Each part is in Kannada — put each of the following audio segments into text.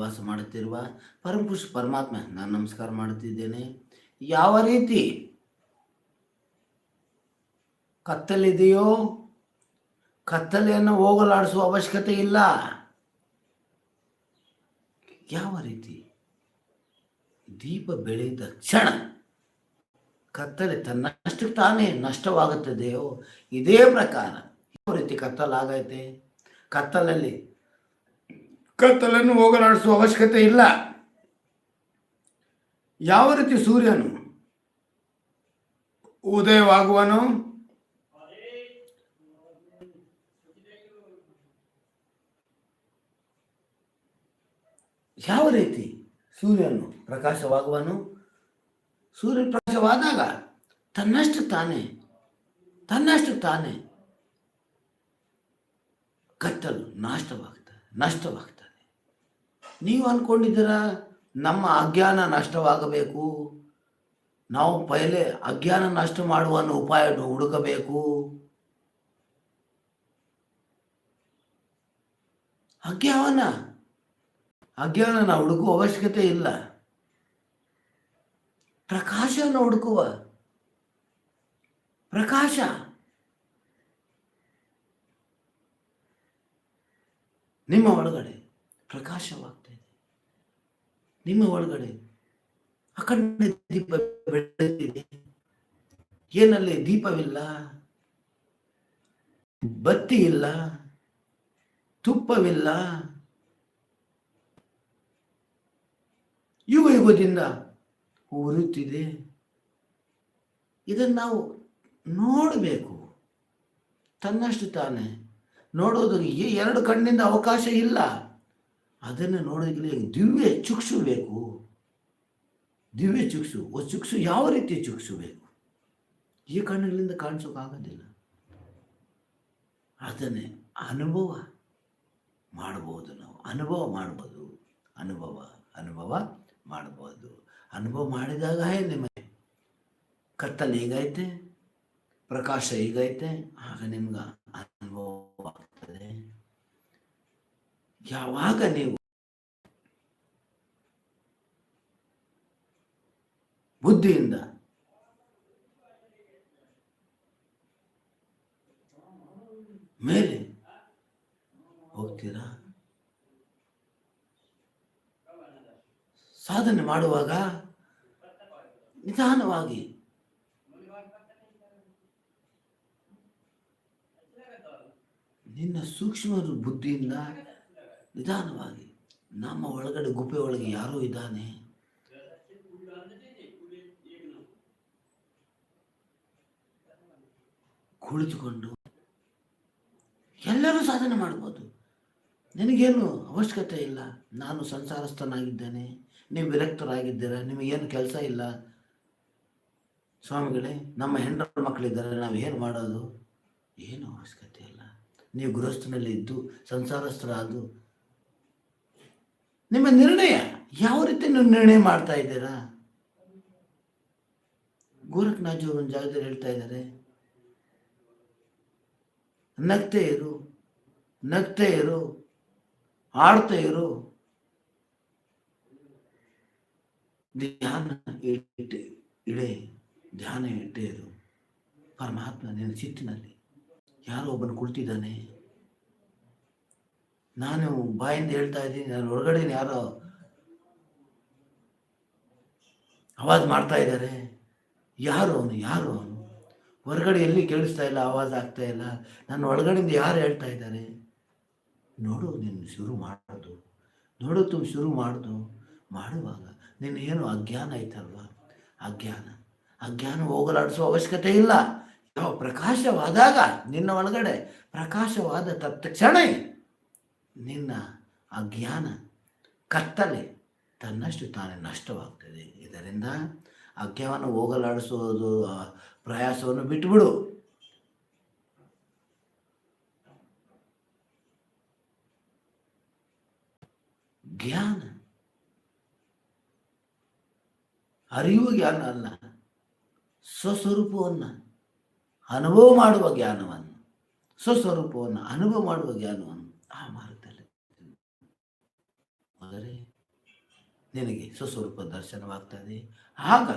ನಿವಾಸ ಮಾಡುತ್ತಿರುವ ಪರಮಪುರುಷ ಪರಮಾತ್ಮ ನಾನು ನಮಸ್ಕಾರ ಮಾಡುತ್ತಿದ್ದೇನೆ. ಯಾವ ರೀತಿ ಕತ್ತಲಿದೆಯೋ, ಕತ್ತಲೆಯನ್ನು ಹೋಗಲಾಡಿಸುವ ಅವಶ್ಯಕತೆ ಇಲ್ಲ. ಯಾವ ರೀತಿ ದೀಪ ಬೆಳೆದ ಕ್ಷಣ ಕತ್ತಲೆ ತನ್ನಷ್ಟಕ್ಕೆ ತಾನೇ ನಷ್ಟವಾಗುತ್ತದೆಯೋ, ಇದೇ ಪ್ರಕಾರ ಯಾವ ರೀತಿ ಕತ್ತಲಾಗೈತೆ? ಕತ್ತಲಲ್ಲಿ ಕತ್ತಲನ್ನು ಹೋಗಲಾಡಿಸುವ ಅವಶ್ಯಕತೆ ಇಲ್ಲ. ಯಾವ ರೀತಿ ಸೂರ್ಯನು ಉದಯವಾಗುವನು, ಯಾವ ರೀತಿ ಸೂರ್ಯನು ಪ್ರಕಾಶವಾಗುವನು, ಸೂರ್ಯ ಪ್ರಕಾಶವಾದಾಗ ತನ್ನಷ್ಟು ತಾನೇ ತನ್ನಷ್ಟು ತಾನೇ ಕತ್ತಲು ನಾಶವಾಗ್ತದೆ ನಷ್ಟವಾಗ್ತದೆ. ನೀವು ಅನ್ಕೊಂಡಿದ್ದೀರಾ? ನಮ್ಮ ಅಜ್ಞಾನ ನಷ್ಟವಾಗಬೇಕು. ನಾವು ಪೈಲೆ ಅಜ್ಞಾನ ನಷ್ಟ ಮಾಡುವ ಉಪಾಯ ಹುಡುಕಬೇಕು. ಅಜ್ಞಾನ ಅಜ್ಞಾನನ ಹುಡುಕುವ ಅವಶ್ಯಕತೆ ಇಲ್ಲ. ಪ್ರಕಾಶನ ಹುಡುಕುವ. ಪ್ರಕಾಶ. ನಿಮ್ಮ ಒಳಗಡೆ ಪ್ರಕಾಶವಾಗ್ತಾ ಇದೆ ನಿಮ್ಮ ಒಳಗಡೆ ಅಖಂಡ ದೀಪ ಬೆಳೆದಿದೆ ಏನಲ್ಲಿ ದೀಪವಿಲ್ಲ ಬತ್ತಿ ಇಲ್ಲ ತುಪ್ಪವಿಲ್ಲ. ಯುಗ ಯುಗದಿಂದ ಉರಿಯುತ್ತಿದೆ ಇದನ್ನು ನಾವು ನೋಡಬೇಕು. ತನ್ನಷ್ಟು ತಾನೇ. ನೋಡೋದಕ್ಕೆ ಎರಡು ಕಣ್ಣಿಂದ ಅವಕಾಶ ಇಲ್ಲ. ಅದನ್ನು ನೋಡೋದಕ್ಕೆ ದಿವ್ಯ ಚುಕ್ಷು ಬೇಕು. ದಿವ್ಯ ಚುಕ್ಸು ಚುಕ್ಸು ಯಾವ ರೀತಿ ಚುಕ್ಷು ಬೇಕು? ಈ ಕಣ್ಣುಗಳಿಂದ ಕಾಣಿಸೋಕ್ಕಾಗೋದಿಲ್ಲ ಅದನ್ನೇ ಅನುಭವ ಮಾಡ್ಬೋದು ನಾವು. ಅನುಭವ ಮಾಡ್ಬೋದು. ಅನುಭವ ಅನುಭವ ಮಾಡ್ಬೋದು. ಅನುಭವ ಮಾಡಿದಾಗ ನಿಮಗೆ? ಕತ್ತಲು ಹೇಗೈತೆ, ಪ್ರಕಾಶ ಹೇಗೈತೆ, ಆಗ ನಿಮ್ಗೆ ಅನುಭವ ಆಗ್ತದೆ. ಯಾವಾಗ ನೀವು ಬುದ್ಧಿಯಿಂದ ಮೇಲೆ ಹೋಗ್ತೀರಾ? ಸಾಧನೆ ಮಾಡುವಾಗ ನಿಧಾನವಾಗಿ ನಿನ್ನ ಸೂಕ್ಷ್ಮ ಬುದ್ಧಿಯಿಂದ ನಿಧಾನವಾಗಿ, ನಮ್ಮ ಒಳಗಡೆ ಗುಪ್ಪೆ ಒಳಗೆ ಯಾರೋ ಇದ್ದಾನೆ. ಕುಳಿತುಕೊಂಡು ಎಲ್ಲರೂ ಸಾಧನೆ ಮಾಡ್ಬೋದು. ನಿನಗೇನು ಅವಶ್ಯಕತೆ ಇಲ್ಲ? ನಾನು ಸಂಸಾರಸ್ಥನಾಗಿದ್ದೇನೆ, ನೀವು ವಿರಕ್ತರಾಗಿದ್ದೀರಾ, ನಿಮಗೇನು ಕೆಲಸ ಇಲ್ಲ? ಸ್ವಾಮಿಗಳೇ, ನಮ್ಮ ಹೆಂಡರ ಮಕ್ಕಳಿದ್ದಾರೆ ನಾವು ಏನು ಮಾಡೋದು? ಏನು ಅವಶ್ಯಕತೆ ಇಲ್ಲ. ನೀವು ಗೃಹಸ್ಥನಲ್ಲಿ ಇದ್ದು ಸಂಸಾರಸ್ಥರಾದು ನಿಮ್ಮ ನಿರ್ಣಯ ಯಾವ ರೀತಿ ನೀವು ನಿರ್ಣಯ ಮಾಡ್ತಾ ಇದ್ದೀರಾ? ಗೋರಖ್ನಾಥ್ ಅವರು ಒಂದು ಜಾಗದಲ್ಲಿ ಹೇಳ್ತಾ ಇದ್ದಾರೆ. ನಗ್ತೇ ಇರು ನಗ್ತೇ ಇರು ಆಡ್ತಾ ಇರು ಧ್ಯಾನ ಇಟ್ಟೆ, ಇಡೆ, ಧ್ಯಾನ ಇಟ್ಟೆ ಪರಮಾತ್ಮ ನಿನ್ನ ಚಿತ್ತಿನಲ್ಲಿ ಯಾರೋ ಒಬ್ಬನು ಕುಳಿತಿದ್ದಾನೆ. ನಾನು ಬಾಯಿಂದ ಹೇಳ್ತಾ ಇದ್ದೀನಿ, ನಾನು ಹೊರಗಡೆ ಯಾರೋ ಆವಾಜ್ ಮಾಡ್ತಾ ಇದ್ದಾರೆ. ಯಾರು ಅವನು? ಯಾರು ಅವನು? ಹೊರಗಡೆ ಎಲ್ಲಿ ಕೇಳಿಸ್ತಾ ಇಲ್ಲ, ಆವಾಜ್ ಆಗ್ತಾ ಇಲ್ಲ? ನನ್ನ ಒಳಗಡೆಯಿಂದ ಯಾರು ಹೇಳ್ತಾ ಇದ್ದಾರೆ? ನೋಡು, ನೀನು ಶುರು ಮಾಡೋದು. ನೋಡು ತುಂಬ ಶುರು ಮಾಡೋದು. ಮಾಡುವಾಗ ನಿನ್ನ ಏನು ಅಜ್ಞಾನ ಐತಲ್ವ? ಅಜ್ಞಾನ. ಅಜ್ಞಾನ ಹೋಗಲಾಡಿಸೋ ಅವಶ್ಯಕತೆ ಇಲ್ಲ. ಯಾವ ಪ್ರಕಾಶವಾದಾಗ ನಿನ್ನ ಒಳಗಡೆ ಪ್ರಕಾಶವಾದ ತಕ್ಷಣ ನಿನ್ನ ಅಜ್ಞಾನ ಕತ್ತಲೆ ತನ್ನಷ್ಟು ತಾನೇ ನಷ್ಟವಾಗ್ತದೆ. ಇದರಿಂದ ಅಜ್ಞಾನ ಹೋಗಲಾಡಿಸೋದು, ಆ ಪ್ರಯಾಸವನ್ನು ಬಿಟ್ಟುಬಿಡು ಜ್ಞಾನ ಅರಿಯುವ ಜ್ಞಾನ ಅಲ್ಲ, ಸ್ವಸ್ವರೂಪವನ್ನು ಅನುಭವ ಮಾಡುವ ಜ್ಞಾನವನ್ನು, ಸ್ವಸ್ವರೂಪವನ್ನು ಅನುಭವ ಮಾಡುವ ಜ್ಞಾನವನ್ನು ಆ ಮಾರ್ಗದಲ್ಲಿ ನಿನಗೆ ಸ್ವಸ್ವರೂಪ ದರ್ಶನವಾಗ್ತದೆ. ಆಗ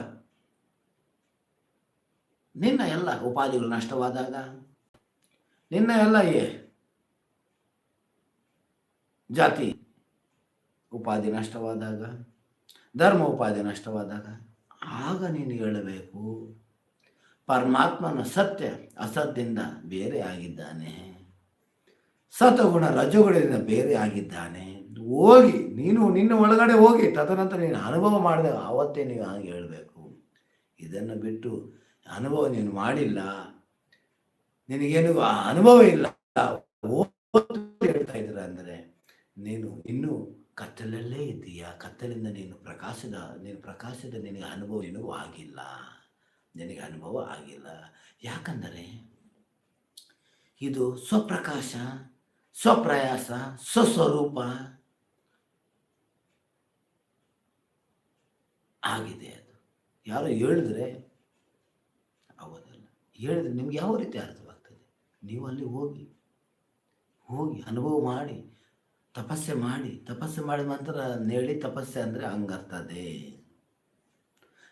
ನಿನ್ನ ಎಲ್ಲ ಉಪಾಧಿಗಳು ನಷ್ಟವಾದಾಗ, ನಿನ್ನ ಎಲ್ಲ ಏ ಜಾತಿ ಉಪಾಧಿ ನಷ್ಟವಾದಾಗ, ಧರ್ಮ ಉಪಾಧಿ ನಷ್ಟವಾದಾಗ, ಆಗ ನೀನು ಹೇಳಬೇಕು, ಪರಮಾತ್ಮನ ಸತ್ಯ ಅಸತ್ಯದಿಂದ ಬೇರೆ ಆಗಿದ್ದಾನೆ. ಸತಗುಣ ರಜುಗಳಿಂದ ಬೇರೆ ಆಗಿದ್ದಾನೆ. ಹೋಗಿ, ನೀನು ನಿನ್ನ ಒಳಗಡೆ ಹೋಗಿ, ತದನಂತರ ನೀನು ಅನುಭವ ಮಾಡಿದ ಆವತ್ತೇ ನೀವು ಹಾಗೆ ಹೇಳಬೇಕು. ಇದನ್ನು ಬಿಟ್ಟು ಅನುಭವ ನೀನು ಮಾಡಿಲ್ಲ. ನಿನಗೇನು ಅನುಭವ ಇಲ್ಲ. ಹೇಳ್ತಾ ಇದ್ದೀರ ಅಂದರೆ, ನೀನು ಇನ್ನೂ ಕತ್ತಲಲ್ಲೇ ಇದ್ದೀಯಾ? ಕತ್ತಲಿಂದ ನೀನು ಪ್ರಕಾಶದ ನೀನು ಪ್ರಕಾಶದ ನಿನಗೆ ಅನುಭವ ಏನೂ ಆಗಿಲ್ಲ. ನಿನಗೆ ಅನುಭವ ಆಗಿಲ್ಲ. ಯಾಕಂದರೆ ಇದು ಸ್ವಪ್ರಕಾಶ, ಸ್ವಪ್ರಯಾಸ, ಸ್ವಸ್ವರೂಪ ಆಗಿದೆ ಅದು. ಯಾರೋ ಹೇಳಿದ್ರೆ ಆಗೋದಲ್ಲ ಹೇಳಿದ್ರೆ ನಿಮ್ಗೆ ಯಾವ ರೀತಿ ಅರ್ಥವಾಗ್ತದೆ? ನೀವು ಅಲ್ಲಿ ಹೋಗಿ ಹೋಗಿ ಅನುಭವ ಮಾಡಿ, ತಪಸ್ಸೆ ಮಾಡಿ, ತಪಸ್ಸೆ ಮಾಡಿದ ನಂತರ ನೇಳಿ ತಪಸ್ಸೆ ಅಂದರೆ ಹಂಗರ್ತದೆ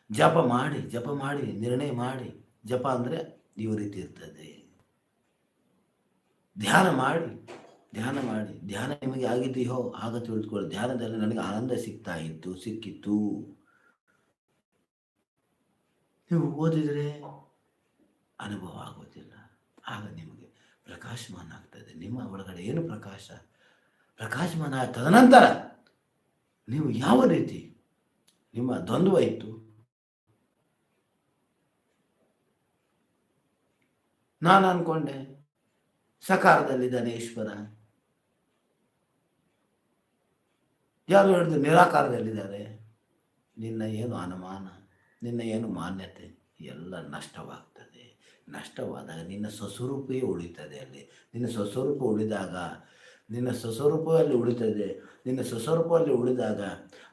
ಜಪ ಮಾಡಿ ಜಪ ಮಾಡಿ, ನಿರ್ಣಯ ಮಾಡಿ, ಜಪ ಅಂದರೆ ಈ ರೀತಿ ಇರ್ತದೆ. ಧ್ಯಾನ ಮಾಡಿ ಧ್ಯಾನ ಮಾಡಿ, ಧ್ಯಾನ ನಿಮಗೆ ಆಗಿದೆಯೋ ಆಗ ತಿಳಿದುಕೊಳ್ಳಿ. ಧ್ಯಾನದಲ್ಲಿ ನನಗೆ ಆನಂದ ಸಿಗ್ತಾ ಇತ್ತು, ಸಿಕ್ಕಿತ್ತು. ನೀವು ಓದಿದರೆ ಅನುಭವ ಆಗೋದಿಲ್ಲ. ಆಗ ನಿಮಗೆ ಪ್ರಕಾಶಮಾನ ಆಗ್ತದೆ. ನಿಮ್ಮ ಒಳಗಡೆ ಏನು ಪ್ರಕಾಶ? ಪ್ರಕಾಶಮಾನ ಆದ ತದನಂತರ ನೀವು ಯಾವ ರೀತಿ ನಿಮ್ಮ ದ್ವಂದ್ವ ಇತ್ತು? ನಾನು ಅನ್ಕೊಂಡೆ ಸಕಾರದಲ್ಲಿದ್ದಾನೆ ಈಶ್ವರ ಯಾರು ಹೇಳಿದ್ರು ನಿರಾಕಾರದಲ್ಲಿದ್ದಾರೆ. ನಿನ್ನ ಏನು ಅನುಮಾನ? ನಿನ್ನ ಏನು ಮಾನ್ಯತೆ ಎಲ್ಲ ನಷ್ಟವಾಗ್ತದೆ. ನಷ್ಟವಾದಾಗ ನಿನ್ನ ಸ್ವಸ್ವರೂಪವೇ ಉಳಿತದೆ ಅಲ್ಲಿ. ನಿನ್ನ ಸ್ವಸ್ವರೂಪ ಉಳಿದಾಗ, ನಿನ್ನ ಸ್ವಸ್ವರೂಪದಲ್ಲಿ ಉಳಿತದೆ. ನಿನ್ನ ಸ್ವಸ್ವರೂಪದಲ್ಲಿ ಉಳಿದಾಗ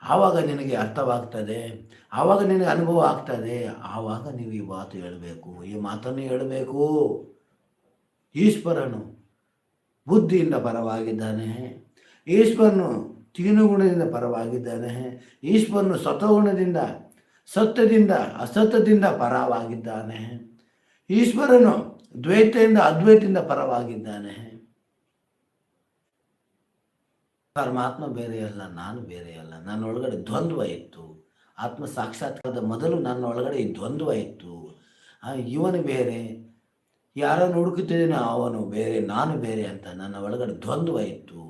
ಆವಾಗ ನಿನಗೆ ಅರ್ಥವಾಗ್ತದೆ. ಆವಾಗ ನಿನಗೆ ಅನುಭವ ಆಗ್ತದೆ. ಆವಾಗ ನೀವು ಈ ಮಾತು ಹೇಳಬೇಕು. ಈ ಮಾತನ್ನು ಹೇಳಬೇಕು. ಈಶ್ವರನು ಬುದ್ಧಿಯಿಂದ ಪರವಾಗಿದ್ದಾನೆ. ಈಶ್ವರನು ತೀನುಗುಣದಿಂದ ಪರವಾಗಿದ್ದಾನೆ. ಈಶ್ವರನು ಸತಗುಣದಿಂದ ಸತ್ಯದಿಂದ, ಅಸತ್ಯದಿಂದ ಪರವಾಗಿದ್ದಾನೆ. ಈಶ್ವರನು ದ್ವೈತದಿಂದ, ಅದ್ವೈತದಿಂದ ಪರವಾಗಿದ್ದಾನೆ. ಪರಮಾತ್ಮ ಬೇರೆಯಲ್ಲ ನಾನು ಬೇರೆಯಲ್ಲ ನನ್ನೊಳಗಡೆ ದ್ವಂದ್ವ ಇತ್ತು. ಆತ್ಮ ಸಾಕ್ಷಾತ್ಕಾರದ ಮೊದಲು ನನ್ನೊಳಗಡೆ ಈ ದ್ವಂದ್ವ ಇತ್ತು. ಇವನು ಬೇರೆ. ಯಾರನ್ನು ಹುಡುಕುತ್ತಿದ್ದೇನೆ ಅವನು ಬೇರೆ, ನಾನು ಬೇರೆ ಅಂತ ನನ್ನ ಒಳಗಡೆ ದ್ವಂದ್ವ ಇತ್ತು.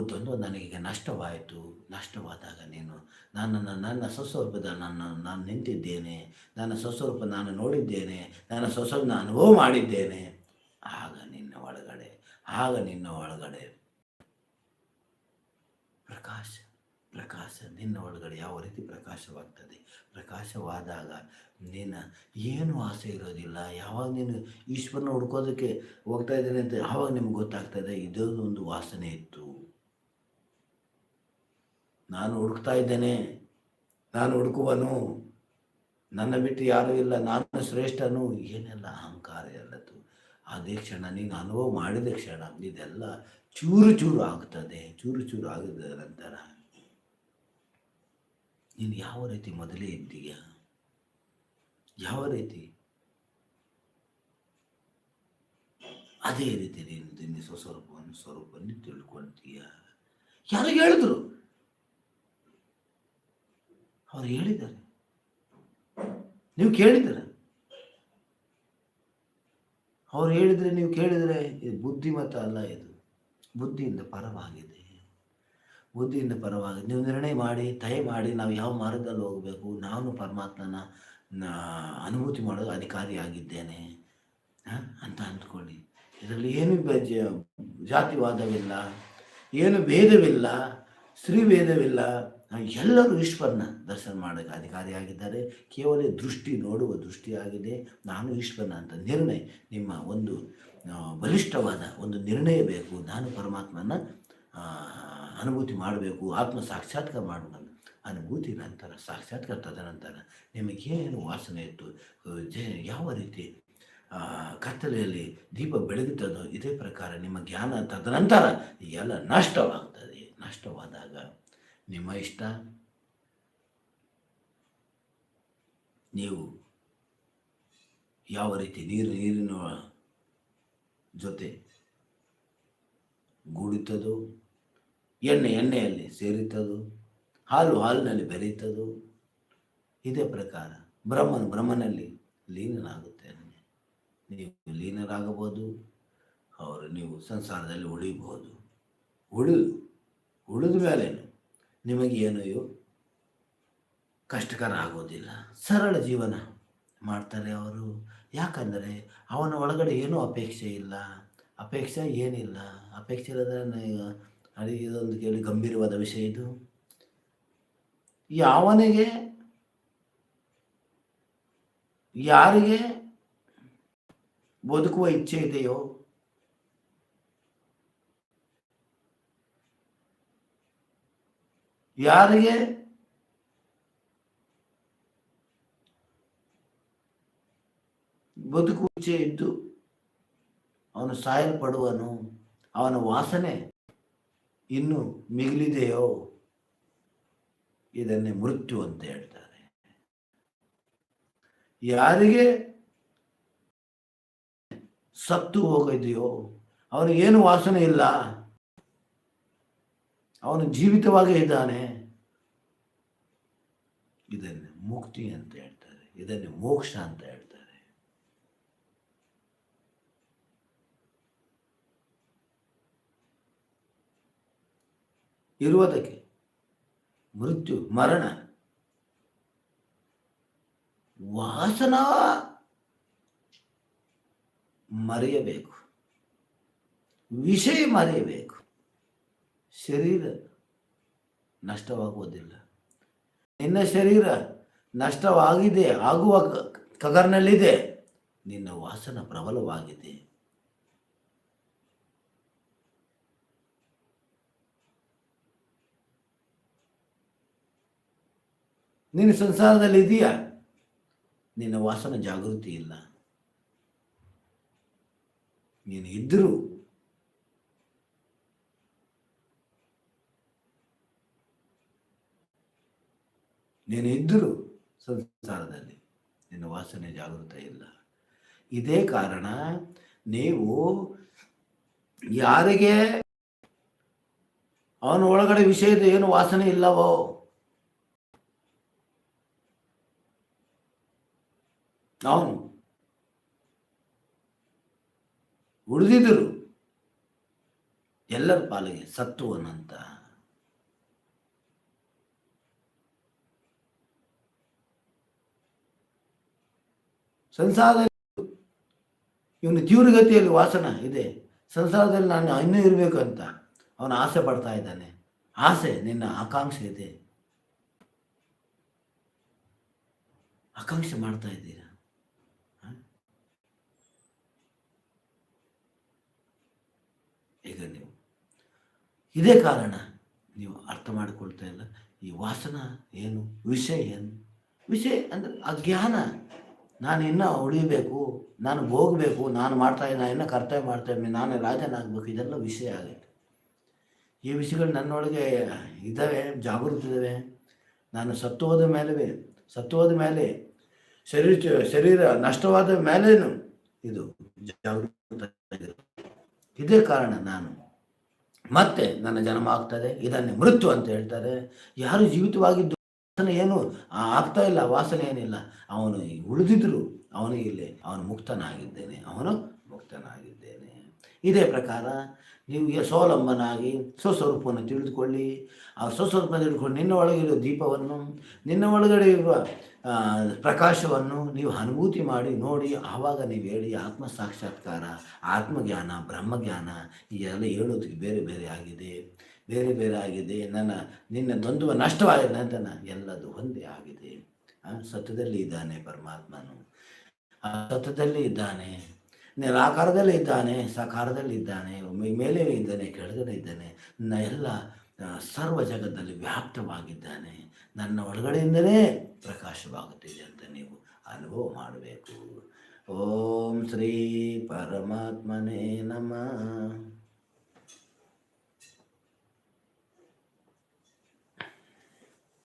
ದ್ವಂದ್ವ ನನಗೀಗ ನಷ್ಟವಾಯಿತು, ನಷ್ಟವಾದಾಗ ನೀನು ನನ್ನನ್ನು, ನನ್ನ ಸ್ವಸ್ವರೂಪದ ನಾನು ನಾನು ನಿಂತಿದ್ದೇನೆ, ನನ್ನ ಸ್ವಸ್ವರೂಪ ನಾನು ನೋಡಿದ್ದೇನೆ, ನನ್ನ ಸ್ವಸ್ವರೂಪ ಅನುಭವ ಮಾಡಿದ್ದೇನೆ. ಆಗ ನಿನ್ನ ಒಳಗಡೆ, ಆಗ ನಿನ್ನ ಒಳಗಡೆ. ಪ್ರಕಾಶ ಪ್ರಕಾಶ, ನಿನ್ನ ಒಳಗಡೆ ಯಾವ ರೀತಿ ಪ್ರಕಾಶವಾಗ್ತದೆ? ಪ್ರಕಾಶವಾದಾಗ ನೀನು ಏನು ಆಸೆ ಇರೋದಿಲ್ಲ. ಯಾವಾಗ ನೀನು ಈಶ್ವರನ ಹುಡ್ಕೋದಕ್ಕೆ ಹೋಗ್ತಾ ಇದ್ದೇನೆ ಅಂತ ಯಾವಾಗ ನಿಮ್ಗೆ ಗೊತ್ತಾಗ್ತದೆ? ಇದೊಂದು ಒಂದು ವಾಸನೆ ಇತ್ತು. ನಾನು ಹುಡುಕ್ತಾ ಇದ್ದೇನೆ. ನಾನು ಹುಡುಕುವನು. ನನ್ನ ಬಿಟ್ಟು ಯಾರೂ ಇಲ್ಲ. ನಾನು ಶ್ರೇಷ್ಠನು. ಏನೆಲ್ಲ ಅಹಂಕಾರ ಎಲ್ಲದು ಅದೇ ಕ್ಷಣ ನೀನು ಅನುಭವ ಮಾಡಿದ ಕ್ಷಣ ಇದೆಲ್ಲ ಚೂರು ಚೂರು ಆಗ್ತದೆ. ಚೂರು ಚೂರು ಆಗಿದ ನಂತರ ನೀನು ಯಾವ ರೀತಿ ಮೊದಲೇ ಇದ್ದೀಯ? ಯಾವ ರೀತಿ? ಅದೇ ರೀತಿ ನೀನು ತಿನ್ನಿಸುವ ಸ್ವರೂಪವನ್ನು ಸ್ವರೂಪವನ್ನು ತಿಳ್ಕೊಳ್ತೀಯ ಯಾರು ಹೇಳಿದ್ರು? ಅವ್ರು ಹೇಳಿದ್ದಾರೆ. ನೀವು ಕೇಳಿದ್ದೀರ? ಅವ್ರು ಹೇಳಿದರೆ ನೀವು ಕೇಳಿದರೆ ಇದು ಬುದ್ಧಿಮತ ಅಲ್ಲ ಇದು. ಬುದ್ಧಿಯಿಂದ ಪರವಾಗಿದೆ. ಬುದ್ಧಿಯಿಂದ ಪರವಾಗಿದೆ. ನೀವು ನಿರ್ಣಯ ಮಾಡಿ ತಯ ಮಾಡಿ ನಾವು ಯಾವ ಮಾರ್ಗದಲ್ಲಿ ಹೋಗಬೇಕು? ನಾನು ಪರಮಾತ್ಮನ ಅನುಭೂತಿ ಮಾಡೋದು ಅಧಿಕಾರಿಯಾಗಿದ್ದೇನೆ ಅಂತ ಅಂದ್ಕೊಳ್ಳಿ. ಇದರಲ್ಲಿ ಏನು ಜಾತಿವಾದವಿಲ್ಲ, ಏನು ಭೇದವಿಲ್ಲ, ಸ್ತ್ರೀ ಭೇದವಿಲ್ಲ. ಎಲ್ಲರೂ ಈಶ್ವರನ ದರ್ಶನ ಮಾಡೋಕ್ಕೆ ಅಧಿಕಾರಿಯಾಗಿದ್ದಾರೆ. ಕೇವಲ ದೃಷ್ಟಿ ನೋಡುವ ದೃಷ್ಟಿಯಾಗಿದೆ. ನಾನು ಈಶ್ವರನ ಅಂತ ನಿರ್ಣಯ, ನಿಮ್ಮ ಒಂದು ಬಲಿಷ್ಠವಾದ ಒಂದು ನಿರ್ಣಯ ಬೇಕು. ನಾನು ಪರಮಾತ್ಮನ ಅನುಭೂತಿ ಮಾಡಬೇಕು. ಆತ್ಮ ಸಾಕ್ಷಾತ್ಕಾರ ಮಾಡಬೇಕು ಅನುಭೂತಿ ನಂತರ, ಸಾಕ್ಷಾತ್ಕಾರ ತದನಂತರ ನಿಮಗೇನು ವಾಸನೆ ಇತ್ತು? ಯಾವ ರೀತಿ ಕತ್ತಲೆಯಲ್ಲಿ ದೀಪ ಬೆಳಗುತ್ತದೋ ಇದೇ ಪ್ರಕಾರ ನಿಮ್ಮ ಜ್ಞಾನ ತದನಂತರ ಎಲ್ಲ ನಷ್ಟವಾಗ್ತದೆ. ನಷ್ಟವಾದಾಗ ನಿಮ್ಮ ಇಷ್ಟ? ನೀವು ಯಾವ ರೀತಿ ನೀರು, ನೀರಿನ ಜೊತೆ ಗೂಡುತ್ತದೋ? ಎಣ್ಣೆ, ಎಣ್ಣೆಯಲ್ಲಿ ಸೇರಿತದು ಹಾಲು, ಹಾಲಿನಲ್ಲಿ ಬೆರೆಯುತ್ತದೋ? ಇದೇ ಪ್ರಕಾರ ಬ್ರಹ್ಮನು ಬ್ರಹ್ಮನಲ್ಲಿ ಲೀನನಾಗುತ್ತೇನೆ ನೀವು ಲೀನರಾಗಬಹುದು, ಅವರು ನೀವು ಸಂಸಾರದಲ್ಲಿ ಉಳಿಬಹುದು. ಉಳಿದು, ಉಳಿದ ಮೇಲೇನು? ನಿಮಗೆ ಏನೂ ಕಷ್ಟಕರ ಆಗೋದಿಲ್ಲ. ಸರಳ ಜೀವನ ಮಾಡ್ತಾರೆ ಅವರು. ಯಾಕಂದರೆ ಅವನ ಒಳಗಡೆ ಏನೂ ಅಪೇಕ್ಷೆ ಇಲ್ಲ. ಅಪೇಕ್ಷೆ ಏನಿಲ್ಲ. ಅಪೇಕ್ಷೆ ಇಲ್ಲದ್ರೆ ಅದು ಇದೊಂದು ಕೇಳಿ ಗಂಭೀರವಾದ ವಿಷಯ ಇದು. ಯಾವನಿಗೆ, ಯಾರಿಗೆ ಬದುಕುವ ಇಚ್ಛೆ ಇದೆಯೋ ಯಾರಿಗೆ? ಬದುಕು ಇಚ್ಛೆ ಇದ್ದು ಅವನು ಸಾಯಲ್ಪಡುವನು, ಅವನ ವಾಸನೆ ಇನ್ನು ಮಿಗಿಲಿದೆಯೋ? ಇದನ್ನೇ ಮೃತ್ಯು ಅಂತ ಹೇಳ್ತಾರೆ. ಯಾರಿಗೆ ಸತ್ತು ಹೋಗಿದೆಯೋ, ಅವನಿಗೇನು ವಾಸನೆ ಇಲ್ಲ? ಅವನು ಜೀವಿತವಾಗೇ ಇದ್ದಾನೆ. ಇದನ್ನೇ ಮುಕ್ತಿ ಅಂತ ಹೇಳ್ತಾರೆ. ಇದನ್ನೇ ಮೋಕ್ಷ ಅಂತ ಹೇಳ್ತಾರೆ. ಇರುವುದಕ್ಕೆ ಮೃತ್ಯು, ಮರಣ, ವಾಸನ ಮರೆಯಬೇಕು. ವಿಷಯ ಮರೆಯಬೇಕು. ಶರೀರ ನಷ್ಟವಾಗುವುದಿಲ್ಲ. ನಿನ್ನ ಶರೀರ ನಷ್ಟವಾಗಿದೆ, ಆಗುವ ಕಗರ್ನಲ್ಲಿದೆ. ನಿನ್ನ ವಾಸನ ಪ್ರಬಲವಾಗಿದೆ. ನೀನು ಸಂಸಾರದಲ್ಲಿ ಇದೆಯಾ ನಿನ್ನ ವಾಸನ ಜಾಗೃತಿ ಇಲ್ಲ ನೀನು ಇದ್ದರೂ ನೀನು ಇದ್ದರೂ ಸಂಸಾರದಲ್ಲಿ ನಿನ್ನ ವಾಸನೆ ಜಾಗೃತ ಇಲ್ಲ. ಇದೇ ಕಾರಣ ನೀವು ಯಾರಿಗೆ ಅವನ ಒಳಗಡೆ ವಿಷಯದ ಏನು ವಾಸನೆ ಇಲ್ಲವೋ, ಅವನು ಉಳಿದಿದ್ದರು ಎಲ್ಲರ ಪಾಲಿಗೆ ಸತ್ತುವನಂತ ಸಂಸಾರದಲ್ಲಿ ಇವನು ತೀವ್ರಗತಿಯಲ್ಲಿ ವಾಸನ ಇದೆ. ಸಂಸಾರದಲ್ಲಿ ನಾನು ಇನ್ನೂ ಇರಬೇಕು ಅಂತ ಅವನು ಆಸೆ ಪಡ್ತಾ ಇದ್ದಾನೆ. ಆಸೆ, ನಿನ್ನ ಆಕಾಂಕ್ಷೆ ಇದೆ. ಆಕಾಂಕ್ಷೆ ಮಾಡ್ತಾ ಇದ್ದೀರಾ? ಈಗ ನೀವು ಇದೇ ಕಾರಣ ನೀವು ಅರ್ಥ ಮಾಡಿಕೊಳ್ತಾ ಇಲ್ಲ. ಈ ವಾಸನ ಏನು? ವಿಷಯ ಏನು? ವಿಷಯ ಅಂದರೆ ಅಜ್ಞಾನ ನಾನು ಇನ್ನೂ ಉಳಿಬೇಕು, ನಾನು ಹೋಗಬೇಕು, ನಾನು ಮಾಡ್ತಾ ನಾನು ಇನ್ನೂ ಕರ್ತವ್ಯ ಮಾಡ್ತಾ ನಾನು ರಾಜನಾಗಬೇಕು ಇದೆಲ್ಲ ವಿಷಯ ಆಗುತ್ತೆ ಈ ವಿಷಯಗಳು ನನ್ನೊಳಗೆ ಇದ್ದಾವೆ ಜಾಗೃತಿ ಇದ್ದಾವೆ ನಾನು ಸತ್ತು ಹೋದ ಮೇಲೆ ಸತ್ತು ಮೇಲೆ ಶರೀರ ಶರೀರ ನಷ್ಟವಾದ ಮೇಲೇನು ಇದು ಜಾಗೃತ ಇದೇ ಕಾರಣ ನಾನು. ಮತ್ತೆ ನನ್ನ ಜನ್ಮ ಆಗ್ತದೆ, ಇದನ್ನೇ ಮೃತ್ಯು ಅಂತ ಹೇಳ್ತಾರೆ. ಯಾರು ಜೀವಿತವಾಗಿದ್ದು ವಾಸನೆ ಏನು ಆಗ್ತಾ ಇಲ್ಲ, ವಾಸನೆ ಏನಿಲ್ಲ. ಅವನು ಉಳಿದಿದ್ರು, ಅವನು ಇಲ್ಲಿ, ಅವನು ಮುಕ್ತನಾಗಿದ್ದೇನೆ ಅವನು ಮುಕ್ತನಾಗಿದ್ದೇನೆ. ಇದೇ ಪ್ರಕಾರ ನೀವು ಸ್ವಾವಲಂಬನಾಗಿ ಸ್ವಸ್ವರೂಪವನ್ನು ತಿಳಿದುಕೊಳ್ಳಿ. ಆ ಸ್ವಸ್ವರೂಪ ತಿಳ್ಕೊಂಡು ನಿನ್ನ ಒಳಗಿರುವ ದೀಪವನ್ನು, ನಿನ್ನ ಒಳಗಡೆ ಇರುವ ಪ್ರಕಾಶವನ್ನು ನೀವು ಅನುಭೂತಿ ಮಾಡಿ, ನೋಡಿ, ಆವಾಗ ನೀವು ಹೇಳಿ, ಆತ್ಮ ಸಾಕ್ಷಾತ್ಕಾರ, ಆತ್ಮಜ್ಞಾನ, ಬ್ರಹ್ಮಜ್ಞಾನ, ಈ ಎಲ್ಲ ಹೇಳೋದಕ್ಕೆ ಬೇರೆ ಬೇರೆ ಆಗಿದೆ. ಬೇರೆ ಬೇರೆ ಆಗಿದೆ ನನ್ನ ನಿನ್ನ ದ್ವಂದ್ವ ನಷ್ಟವಾಗಿದೆ ಅಂತ ನಾನು ಎಲ್ಲದು ಒಂದೇ ಆಗಿದೆ. ಆ, ಸತ್ಯದಲ್ಲಿ ಇದ್ದಾನೆ ಪರಮಾತ್ಮನು. ಆ ಸತ್ಯದಲ್ಲಿ ಇದ್ದಾನೆ ನಿರಾಕಾರದಲ್ಲಿ ಇದ್ದಾನೆ ಸಕಾರದಲ್ಲಿ ಇದ್ದಾನೆ ಮೇಲೆ ಇದ್ದಾನೆ ಕೆಳಗಡೆ ಇದ್ದಾನೆ ನನ್ನ ಎಲ್ಲ ಸರ್ವ ಜಗತ್ತಲ್ಲಿ ವ್ಯಾಪ್ತವಾಗಿದ್ದಾನೆ. ನನ್ನ ಒಳಗಡೆಯಿಂದಲೇ ಪ್ರಕಾಶವಾಗುತ್ತಿದೆ ಅಂತ ನೀವು ಅನುಭವ ಮಾಡಬೇಕು. ಓಂ ಶ್ರೀ ಪರಮಾತ್ಮನೇ ನಮಃ.